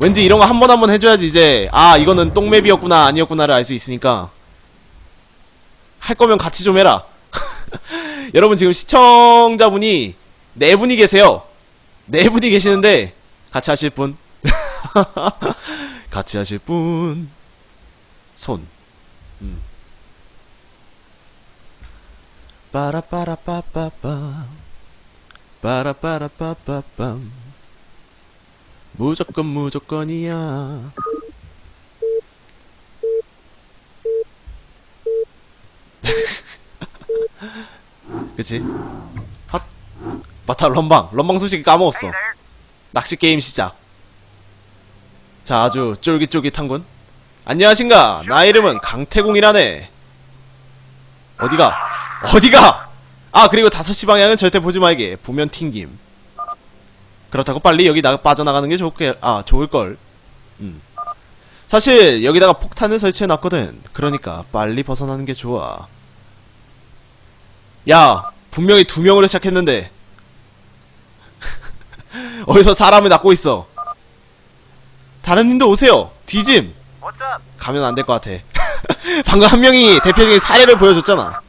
왠지 이런 거 한 번 한 번 해줘야지 이제 아 이거는 똥맵이었구나 아니었구나를 알 수 있으니까. 할 거면 같이 좀 해라. 여러분 지금 시청자분이 네 분이 계세요. 네 분이 계시는데 같이 하실 분? 같이 하실 분? 손. 음. 빠라빠라빠빠빰. 빠라빠라빠빠빰 무조건 무조건이야. 그치? 핫 맞다 럼방. 럼방 솔직히 까먹었어. 낚시 게임 시작. 자 아주 쫄깃쫄깃한군. 안녕하신가? 나 이름은 강태공이라네. 어디가? 어디가? 아 그리고 5시 방향은 절대 보지 말게. 보면 튕김 그렇다고 빨리 여기 나 빠져나가는 게 좋게 아 좋을걸. 음. 사실 여기다가 폭탄을 설치해놨거든. 그러니까 빨리 벗어나는 게 좋아. 야 분명히 두 명으로 시작했는데. 어디서 사람을 낳고 있어? 다른 님도 오세요. 뒤짐. 가면 안 될 것 같아. 방금 한 명이 대표적인 사례를 보여줬잖아.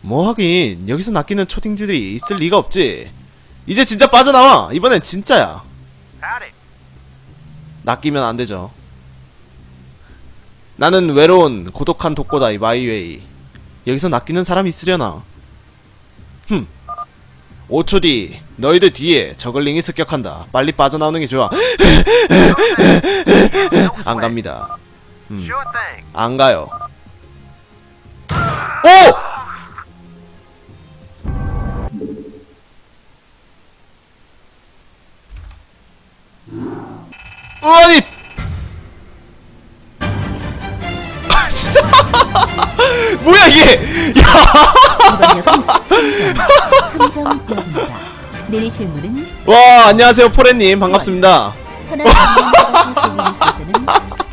뭐 하긴 여기서 낚이는 초딩들이 있을 리가 없지 이제 진짜 빠져나와. 이번엔 진짜야. 낚이면 안 되죠. 나는 외로운 고독한 독고다 이 마이웨이. 여기서 낚이는 사람 있으려나? 흠. 5초 뒤 너희들 뒤에 저글링이 습격한다. 빨리 빠져나오는 게 좋아. 안 갑니다. 음, 안 가요. 오! 아니 아 진짜 뭐야 이게 야 이번 역은 함정, 함정역입니다. 내리실 문은 와 안녕하세요 포레님 반갑습니다 천안 방면역에서는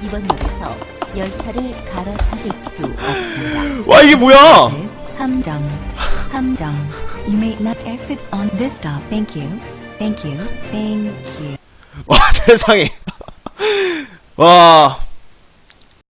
이번 역에서 열차를 갈아타실 수 없습니다. 와 이게 뭐야 함정, 함정. You may not exit on this stop. Thank you, thank you, thank you. 와 세상에 와